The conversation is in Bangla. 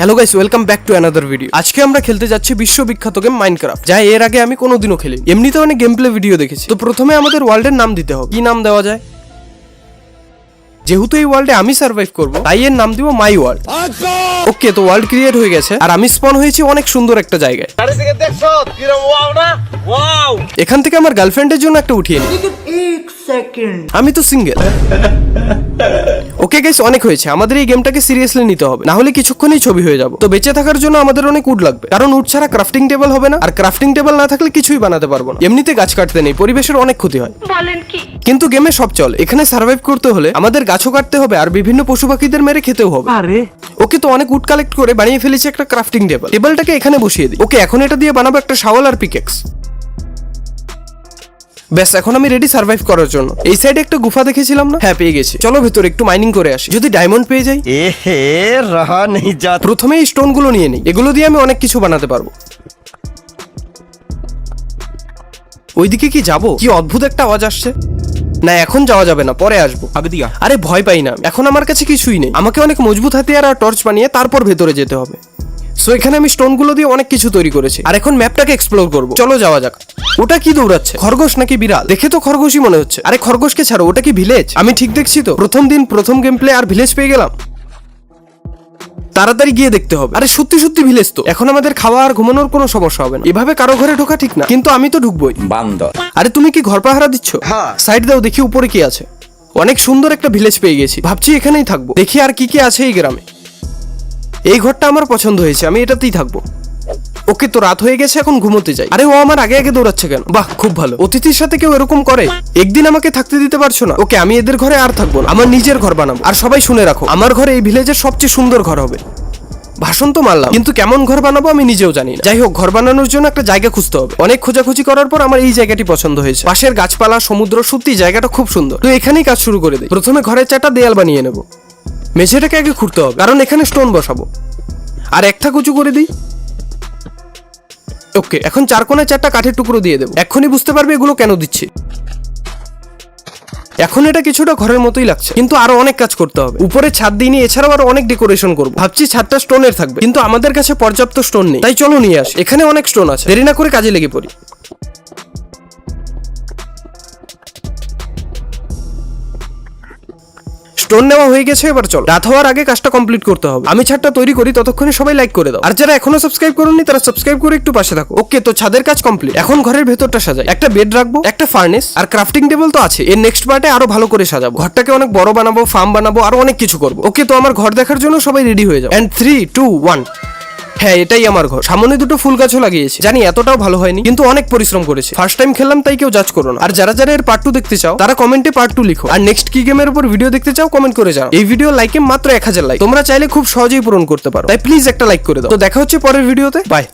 Hello guys welcome back to another video আজকে আমরা খেলতে যাচ্ছি বিশ্ববিখ্যাত গেম মাইনক্রাফট যা এর আগে আমি কোনোদিনও খেলি এমনিতে অনেক গেম প্লে ভিডিও দেখেছি। তো প্রথমে আমাদের ওয়ার্ল্ডের নাম দিতে হবে। কি নাম দেওয়া যায়? যেহেতু এই ওয়ার্ল্ডে আমি সার্ভাইভ করব তাই এর নাম দিব মাই ওয়ার্ল্ড ওকে তো ওয়ার্ল্ড ক্রিয়েট হয়ে গেছে। আর আমি স্পন হয়েছি অনেক সুন্দর একটা জায়গায়। এখান থেকে আমার গার্লফ্রেন্ডের জন্য একটা উঠিয়ে আমি তো সিঙ্গেল ওকে গাইস অনেক হয়েছে। আমাদের এই গেমটাকে সিরিয়াসলি নিতে হবে। না হলে কিছুক্ষণই ছবি হয়ে যাব। তো বেঁচে থাকার জন্য আমাদের অনেক উড লাগবে। কারণ উড ছাড়া ক্রাফটিং টেবিল হবে না। আর ক্রাফটিং টেবিল না থাকলে কিছুই বানাতে পারব না। এমনিতে গাছ কাটতে নেই। পরিবেশের অনেক ক্ষতি হয়। বলেন কি? কিন্তু গেমে সব চল। এখানে সার্ভাইভ করতে হলে আমাদের গাছও কাটতে হবে আর বিভিন্ন পশু পাখিদের মেরে খেতেও হবে। अरे ওকে তো অনেক উড কালেক্ট করে বানিয়ে ফেলেছে একটা ক্রাফটিং টেবিল টেবিলটাকে এখানে বসিয়ে দিই। ওকে এখন এটা দিয়ে বানাবো একটা শাওয়াল আর পিকেক্স ব্যাস এখন আমি রেডি সার্ভাইভ করার জন্য। এই সাইডে একটা গুফা দেখেছিলাম না? হ্যাঁ পেয়ে গেছি। চলো ভেতরে একটু মাইনিং করে আসি। যদি ডায়মন্ড পেয়ে যাই? এ হে রাহা নেই যা। প্রথমে এই স্টোনগুলো নিয়ে নিই। এগুলো দিয়ে আমি অনেক কিছু বানাতে পারব। ওইদিকে কি যাব? কি অদ্ভুত একটা আওয়াজ আসছে। না এখন যাওয়া যাবে না পরে আসব। আরে ভয় পাই না এখন আমার কাছে কিছুই নেই। আমাকে অনেক মজবুত হাতিয়ার আর টর্চ বানিয়ে তারপর ভেতরে যেতে হবে। সো এখানে আমি স্টোনগুলো দিয়ে অনেক কিছু তৈরি করেছি। আর এখন ম্যাপটাকে এক্সপ্লোর করব। চলো যাওয়া যাক। ওটা কি দৌড়াচ্ছে? খরগোশ নাকি বিড়াল? দেখে তো খরগোশই মনে হচ্ছে। আরে খরগোশকে ছাড়ো ওটা কি ভিলেজ আমি ঠিক দেখছি তো। প্রথম দিন প্রথম গেম প্লে আর ভিলেজ পেয়ে গেলাম। তাড়াতাড়ি গিয়ে দেখতে হবে। আরে সত্যি সত্যি ভিলেজ তো। এখন আমাদের খাওয়া আর ঘুমানোর কোনো সমস্যা হবে না। এভাবে কারও ঘরে ঢোকা ঠিক না। কিন্তু আমি তো ঢুকবোই। বান্দর আরে তুমি কি ঘর পাহারা দিচ্ছ? হ্যাঁ। সাইড দাও দেখি উপরে কি আছে। অনেক সুন্দর একটা ভিলেজ পেয়ে গেছি। ভাবছি এখানেই থাকব। দেখি আর কি কি আছে এই গ্রামে। এই ঘরটা আমার পছন্দ হয়েছে, আমি এটাতেই থাকব। ওকে তো রাত হয়ে গেছে, এখন ঘুমোতে যাই। আরে ও আমার আগে আগে দৌড়াচ্ছে কেন? বাহ, খুব ভালো। অতিথির সাথে কেউ এরকম করে? একদিন আমাকে থাকতে দিতে পারছ না? ওকে, আমি এদের ঘরে আর থাকব না। আমার নিজের ঘর বানাবো। আর সবাই শুনে রাখো, আমার ঘরে এই ভিলেজের সবচেয়ে সুন্দর ঘর হবে। ভাষণ তো মারলাম, কিন্তু কেমন ঘর বানাবো আমি নিজেও জানি না। যাই হোক, ঘর বানানোর জন্য একটা জায়গা খুঁজতে হবে। অনেক খোঁজাখুঁজি করার পর আমার এই জায়গাটি পছন্দ হয়েছে। পাশের গাছপালা, সমুদ্র, সত্যি জায়গাটা খুব সুন্দর। তো এখানেই কাজ শুরু করে দিই। প্রথমে ঘরের চারটা দেয়াল বানিয়ে নেব। মেঝেটাকে আগে খুঁড়তে হবে, কারণ এখানে স্টোন বসাবো। আর একটা কুচু করে দিই। ওকে এখন চার কোণায় চারটা কাঠের টুকরো দিয়ে দেবো। এখনই বুঝতে পারবে এগুলো কেন দিচ্ছি। এখন এটা কিছুটা ঘরের মতোই লাগছে, কিন্তু আরও অনেক কাজ করতে হবে। উপরে ছাদ দিয়ে এছাড়াও আরও অনেক ডেকোরেশন করব। ভাবছি ছাদটা স্টোনের থাকবে, কিন্তু আমাদের কাছে পর্যাপ্ত স্টোন নেই। তাই চলো নিয়ে আসি। এখানে অনেক স্টোন আছে, দেরি না করে কাজে লেগে পড়ি। স্টোন নেওয়া হয়ে গেছে, এবার চলো। রাত হওয়ার আগে কাজটা কমপ্লিট করতে হবে। আমি ছাদটা তৈরি করি, ততক্ষণে সবাই লাইক করে দাও। আর যারা এখনও সাবস্ক্রাইব করোনি, তারা সাবস্ক্রাইব করে একটু পাশে থাকো। ওকে তো ছাদের কাজ কমপ্লিট এখন ঘরের ভেতরটা সাজাই। একটা বেড রাখব, একটা ফার্নেস আর ক্রাফটিং টেবিল তো আছে। এর নেক্সট পার্টে আরও ভালো করে সাজাবো। ঘরটাকে অনেক বড় বানাবো ফার্ম বানাবো, আরও অনেক কিছু করব। ওকে তো আমার ঘর দেখার জন্য সবাই রেডি হয়ে যাও। এন্ড থ্রি টু ওয়ান হ্যাঁ এটাই আমার ঘর। সামনে দুটো ফুল গাছও লাগিয়েছে। জানি এতটাও ভালো হয়নি, কিন্তু অনেক পরিশ্রম করেছে। ফার্স্ট টাইম খেললাম, তাই কেউ জাজ করো না। আর যারা যারা এর পার্ট টু দেখতে চাও, তারা কমেন্টে পার্ট টু লিখো। আর নেক্সট কি গেমের উপর ভিডিও দেখতে চাও কমেন্ট করে যাও এই ভিডিও লাইকে মাত্র এক হাজার লাইক তোমরা চাইলে খুব সহজেই পূরণ করতে পারো। তাই প্লিজ একটা লাইক করে দাও। তো দেখা হচ্ছে পরের ভিডিওতে বাই